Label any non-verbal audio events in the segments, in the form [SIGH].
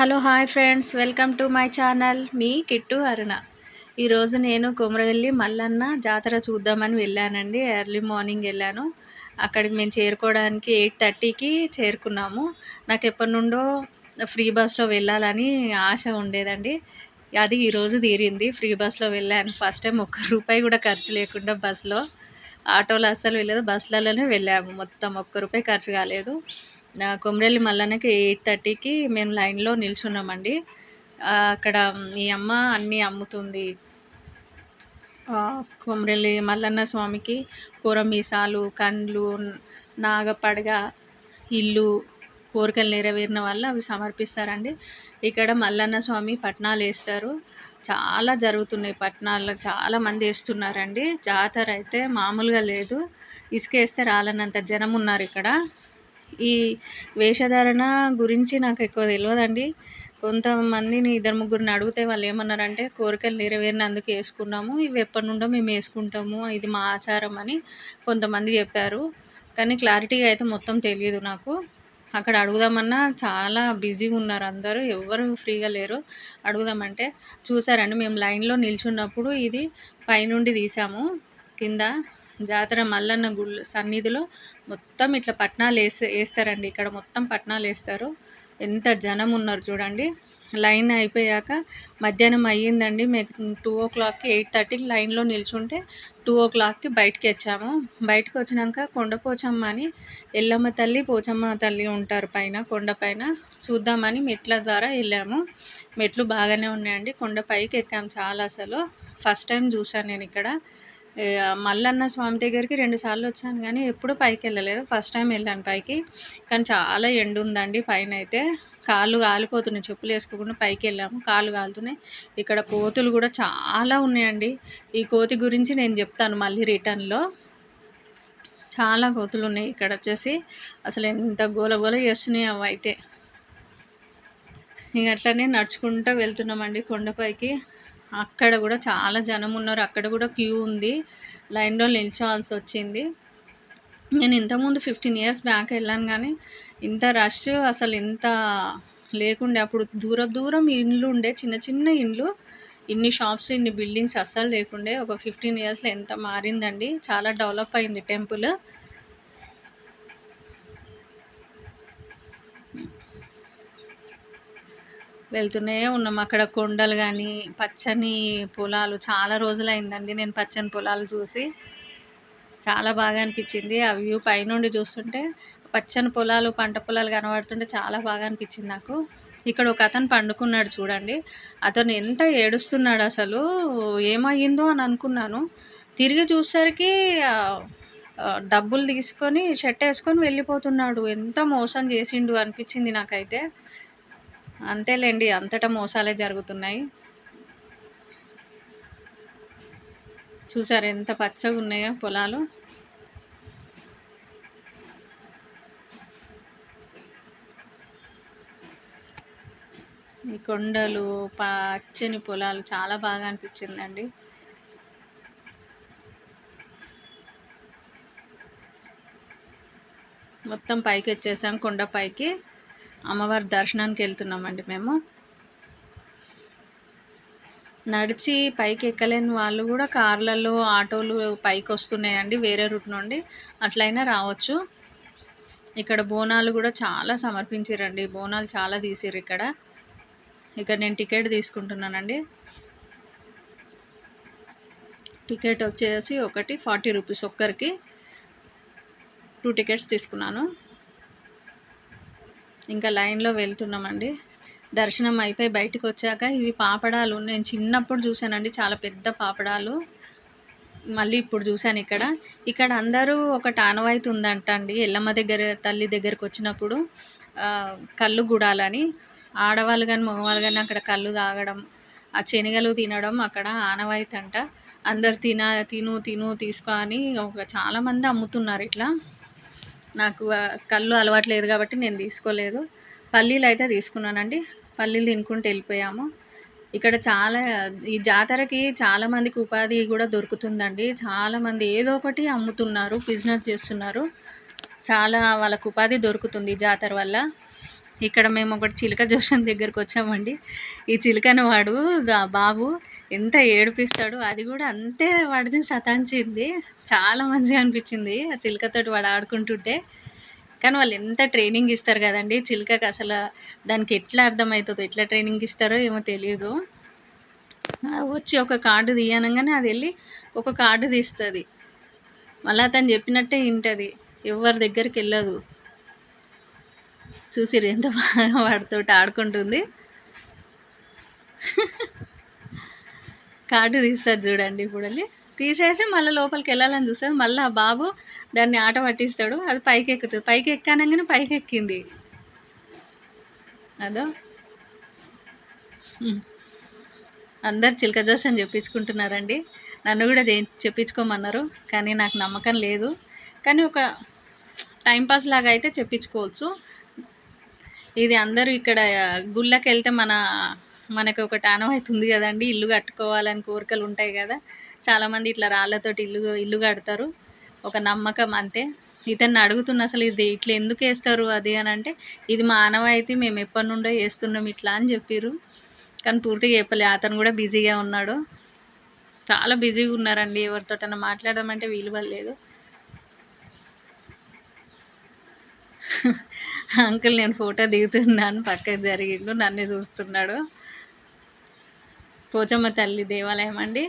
Hello hi friends. Welcome to my channel. మీ కిట్టు అరుణ. ఈరోజు నేను కుమరవెల్లి మల్లన్న జాతర చూద్దామని వెళ్ళానండి. ఎర్లీ మార్నింగ్ వెళ్ళాను. అక్కడికి మేము చేరుకోవడానికి ఎయిట్ థర్టీకి చేరుకున్నాము. నాకు ఎప్పటి నుండో ఫ్రీ బస్లో వెళ్ళాలని ఆశ ఉండేదండి. అది ఈరోజు తీరింది. ఫ్రీ బస్లో వెళ్ళాను. ఫస్ట్ టైం ఒక్క రూపాయి కూడా ఖర్చు లేకుండా బస్లో. ఆటోలో అస్సలు వెళ్ళలేదు బస్లలోనే వెళ్ళాము. మొత్తం ఒక్క రూపాయి ఖర్చు కాలేదు. కొమరెల్లి మల్లన్నకి ఎయిట్ థర్టీకి మేము లైన్లో నిల్చున్నామండి. అక్కడ ఈ అమ్మ అన్నీ అమ్ముతుంది. కొమరెల్లి మల్లన్న స్వామికి కూర మీసాలు కండ్లు నాగపడగ ఇల్లు కోరికలు నెరవేరిన వల్ల అవి సమర్పిస్తారండి. ఇక్కడ మల్లన్న స్వామి పట్నాలు వేస్తారు. చాలా జరుగుతున్నాయి పట్నాలు చాలా మంది వేస్తున్నారండి. జాతర అయితే మామూలుగా లేదు. ఇసుకేస్తే రాలనంత జనం ఉన్నారు ఇక్కడ. ఈ వేషధారణ గురించి నాకు ఎక్కువ తెలియదండి కొంతమందిని ఇద్దరు ముగ్గురిని అడిగితే వాళ్ళు ఏమన్నారంటే కోరికలు నెరవేరినందుకు వేసుకున్నాము ఇవి ఎప్పటి నుండో మేము వేసుకుంటాము ఇది మా ఆచారం అని కొంతమంది చెప్పారు. కానీ క్లారిటీగా అయితే మొత్తం తెలియదు నాకు. అక్కడ అడుగుదామన్నా చాలా బిజీగా ఉన్నారు అందరూ ఎవ్వరు ఫ్రీగా లేరు. అడుగుదామంటే చూసారండి మేము లైన్లో నిల్చున్నప్పుడు ఇది పైనుండి తీసాము కింద జాతర మల్లన్న గుళ్ళు సన్నిధిలో మొత్తం ఇట్లా పట్నాలు వేసే వేస్తారండి. ఇక్కడ మొత్తం పట్నాలు వేస్తారు. ఎంత జనం ఉన్నారు చూడండి. లైన్ అయిపోయాక మధ్యాహ్నం అయ్యిందండి. మేము టూ ఓ క్లాక్కి ఎయిట్ థర్టీకి లైన్లో నిల్చుంటే టూ ఓ క్లాక్కి బయటికి వచ్చాము. బయటకు వచ్చినాక కొండ పోచమ్మ అని ఎల్లమ్మ తల్లి పోచమ్మ తల్లి ఉంటారు పైన కొండ పైన. చూద్దామని మెట్ల ద్వారా వెళ్ళాము. మెట్లు బాగానే ఉన్నాయండి. కొండ పైకి ఎక్కాము చాలా అసలు. ఫస్ట్ టైం చూశాను నేను ఇక్కడ. మల్లన్న స్వామి దగ్గరికి రెండు సార్లు వచ్చాను కానీ ఎప్పుడు పైకి వెళ్ళలేదు. ఫస్ట్ టైం వెళ్ళాను పైకి. కానీ చాలా ఎండు ఉందండి పైన అయితే కాళ్ళు కాలిపోతున్నాయి చెప్పులు వేసుకోకుండా పైకి వెళ్ళాము. కాళ్ళు కాలుతున్నాయి. ఇక్కడ కోతులు కూడా చాలా ఉన్నాయండి. ఈ కోతి గురించి నేను చెప్తాను మళ్ళీ రిటర్న్లో. చాలా కోతులు ఉన్నాయి ఇక్కడ వచ్చేసి. అసలు ఎంత గోల గోల చేస్తున్నాయి అవి అయితే. ఇక అట్లనే నడుచుకుంటూ వెళ్తున్నామండి కొండపైకి. అక్కడ కూడా చాలా జనం ఉన్నారు. అక్కడ కూడా క్యూ ఉంది. లైన్లో నిల్చోవాల్సి వచ్చింది. నేను ఇంతకుముందు ఫిఫ్టీన్ ఇయర్స్ బ్యాక్ వెళ్ళాను కానీ ఇంత రష్ అసలు ఇంత లేకుండే అప్పుడు దూరం దూరం ఇండ్లు ఉండే చిన్న చిన్న ఇండ్లు ఇన్ని షాప్స్ ఇన్ని బిల్డింగ్స్ అస్సలు లేకుండే. ఒక ఫిఫ్టీన్ ఇయర్స్లో ఎంత మారిందండి. చాలా డెవలప్ అయింది టెంపుల్ వెళ్తూనే ఉన్నాం. అక్కడ కొండలు కానీ పచ్చని పొలాలు చాలా రోజులైందండి. నేను పచ్చని పొలాలు చూసి చాలా బాగా అనిపించింది. ఆ వ్యూ పైనుండి చూస్తుంటే పచ్చని పొలాలు పంట పొలాలు కనబడుతుంటే చాలా బాగా అనిపించింది నాకు. ఇక్కడ ఒక అతను పండుకున్నాడు చూడండి. అతను ఎంత ఏడుస్తున్నాడు అసలు. ఏమయ్యిందో అని అనుకున్నాను. తిరిగి చూసేసరికి డబ్బులు తీసుకొని షర్ట్ వేసుకొని వెళ్ళిపోతున్నాడు. ఎంత మోసం చేసిండు అనిపించింది నాకైతే. అంతేలేండి అంతటా మోసాలే జరుగుతున్నాయి. చూసారు ఎంత పచ్చగా ఉన్నాయో పొలాలు. ఈ కొండలు పచ్చని పొలాలు చాలా బాగా అనిపించిందండి. మొత్తం పైకి వచ్చేసాం కొండ పైకి. అమ్మవారి దర్శనానికి వెళ్తున్నామండి మేము. నడిచి పైకి ఎక్కలేని వాళ్ళు కూడా కార్లలో ఆటోలు పైకి వస్తున్నాయండి వేరే రూట్ నుండి. అట్లయినా రావచ్చు. ఇక్కడ బోనాలు కూడా చాలా సమర్పించారండి. బోనాలు చాలా తీసిర్రు ఇక్కడ. ఇక్కడ నేను టికెట్ తీసుకుంటున్నానండి. టికెట్ వచ్చేసి ఒకటి ఫార్టీ రూపీస్ ఒక్కరికి. టూ టికెట్స్ తీసుకున్నాను. ఇంకా లైన్లో వెళ్తున్నామండి. దర్శనం అయిపోయి బయటకు వచ్చాక ఇవి పాపడాలు. నేను చిన్నప్పుడు చూశానండి చాలా పెద్ద పాపడాలు. మళ్ళీ ఇప్పుడు చూశాను ఇక్కడ. ఇక్కడ అందరూ ఒక ఆనవాయితీ ఉందంట అండి ఎల్లమ్మ దగ్గర తల్లి దగ్గరకు వచ్చినప్పుడు కళ్ళు గుడాలని. ఆడవాళ్ళు కానీ మగవాళ్ళు కానీ అక్కడ కళ్ళు తాగడం ఆ శనగలు తినడం అక్కడ ఆనవాయితీ అంట. అందరు తిన తిను తిను తీసుకో అని ఒక చాలామంది అమ్ముతున్నారు ఇట్లా. నాకు కళ్ళు అలవాటు లేదు కాబట్టి నేను తీసుకోలేదు. పల్లీలు అయితే తీసుకున్నానండి. పల్లీలు తినుకుంటూ వెళ్ళిపోయాము. ఇక్కడ చాలా ఈ జాతరకి చాలామందికి ఉపాధి కూడా దొరుకుతుందండి. చాలామంది ఏదో ఒకటి అమ్ముతున్నారు బిజినెస్ చేస్తున్నారు. చాలా వాళ్ళకు ఉపాధి దొరుకుతుంది జాతర వల్ల. ఇక్కడ మేము ఒకటి చిలుక జోషన్ దగ్గరకు వచ్చామండి. ఈ చిలుకను వాడు బాబు ఎంత ఏడిపిస్తాడు అది కూడా అంతే వాడిని సతాంచింది. చాలా మంచిగా అనిపించింది ఆ చిలుకతోటి వాడు ఆడుకుంటుంటే. కానీ వాళ్ళు ఎంత ట్రైనింగ్ ఇస్తారు కదండి? చిలుకకి అసలు దానికి ఎట్లా అర్థమవుతుందో ఎట్లా ట్రైనింగ్ ఇస్తారో ఏమో తెలియదు వచ్చి ఒక కార్డు తీయనంగానే అది వెళ్ళి ఒక కార్డు తీస్తుంది. మళ్ళీ అతను చెప్పినట్టే వింటుంది. ఎవరి దగ్గరికి వెళ్ళదు. చూసిరు ఎంత బాగా [LAUGHS] వాడితో ఆడుకుంటుంది. కార్డు తీస్తారు చూడండి ఇప్పుడు తీసేసి మళ్ళీ లోపలికి వెళ్ళాలని చూస్తుంది మళ్ళీ ఆ బాబు దాన్ని ఆట పట్టిస్తాడు. అది పైకి ఎక్కుతుంది పైకి ఎక్కానంగానే పైకి ఎక్కింది అదో అందరు చిలక జోష్ అని చెప్పించుకుంటున్నారండి. నన్ను కూడా చే చెప్పించుకోమన్నారు. కానీ నాకు నమ్మకం లేదు. కానీ ఒక టైంపాస్ లాగా అయితే చెప్పించుకోవచ్చు. ఇది అందరూ ఇక్కడ గుళ్ళకి వెళ్తే మన మనకు ఒకటి ఆనవాయితీ ఉంది కదండి. ఇల్లు కట్టుకోవాలని కోరికలు ఉంటాయి కదా. చాలామంది ఇట్లా రాళ్ళతోటి ఇల్లు ఇల్లు కడతారు. ఒక నమ్మకం అంతే. ఇతన్ని అడుగుతున్న అసలు ఇది ఇట్లా ఎందుకు వేస్తారు అది అని అంటే ఇది మా ఆనవాయితీ మేము ఎప్పటి నుండో వేస్తున్నాం ఇట్లా అని చెప్పారు కానీ పూర్తిగా చెప్పలే. అతను కూడా బిజీగా ఉన్నాడు. చాలా బిజీగా ఉన్నారండి. ఎవరితోటన్నా మాట్లాడదామంటే వీలు పడలేదు. అంకుల్ నేను ఫోటో దిగుతున్నాను పక్కకు జరిగిండు నన్ను చూస్తున్నాడు. పోచమ్మ తల్లి దేవాలయం అండి.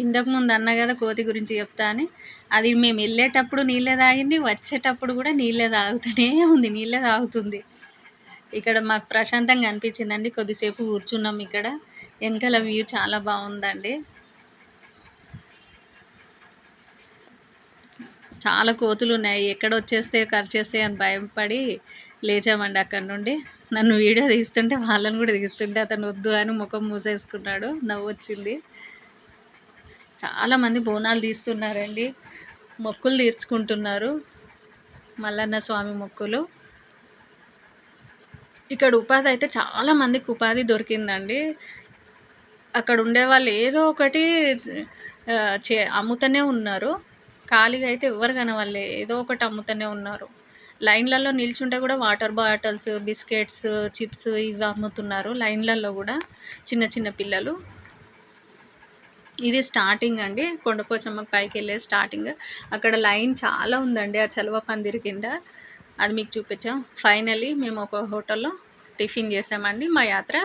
ఇంతకు ముందు అన్న కదా కోతి గురించి చెప్తా అని అది మేము వెళ్ళేటప్పుడు నీళ్ళే తాగింది వచ్చేటప్పుడు కూడా నీళ్ళే తాగుతూనే ఉంది నీళ్ళే తాగుతుంది. ఇక్కడ మాకు ప్రశాంతంగా అనిపించిందండి. కొద్దిసేపు కూర్చున్నాం ఇక్కడ. వెనకాల వ్యూ చాలా బాగుందండి. చాలా కోతులు ఉన్నాయి. ఎక్కడ వచ్చేస్తే ఖర్చేస్తే అని భయపడి లేచామండి అక్కడ నుండి. నన్ను వీడియో తీస్తుంటే వాళ్ళని కూడా తీస్తుంటే అతను వద్దు అని ముఖం మూసేసుకున్నాడు. నవ్వు వచ్చింది చాలామంది బోనాలు తీస్తున్నారండి. మొక్కులు తీర్చుకుంటున్నారు. మల్లన్న స్వామి మొక్కులు. ఇక్కడ ఉపాధి అయితే చాలా మందికి ఉపాధి దొరికిందండి. అక్కడ ఉండే వాళ్ళు ఏదో ఒకటి చే అమ్ముతూనే ఉన్నారు. ఖాళీగా అయితే ఎవరు కనవాళ్ళే ఏదో ఒకటి అమ్ముతూనే ఉన్నారు. లైన్లలో నిల్చుంటే కూడా వాటర్ బాటిల్స్ బిస్కెట్స్ చిప్స్ ఇవి అమ్ముతున్నారు లైన్లలో కూడా చిన్న చిన్న పిల్లలు. ఇది స్టార్టింగ్ అండి. కొండపోచమ్మకి పైకి వెళ్ళే స్టార్టింగ్. అక్కడ లైన్ చాలా ఉందండి. ఆ చలవ పందిరి కింద. అది మీకు చూపించాం. ఫైనలీ మేము ఒక హోటల్లో టిఫిన్ చేసామండి. మా యాత్ర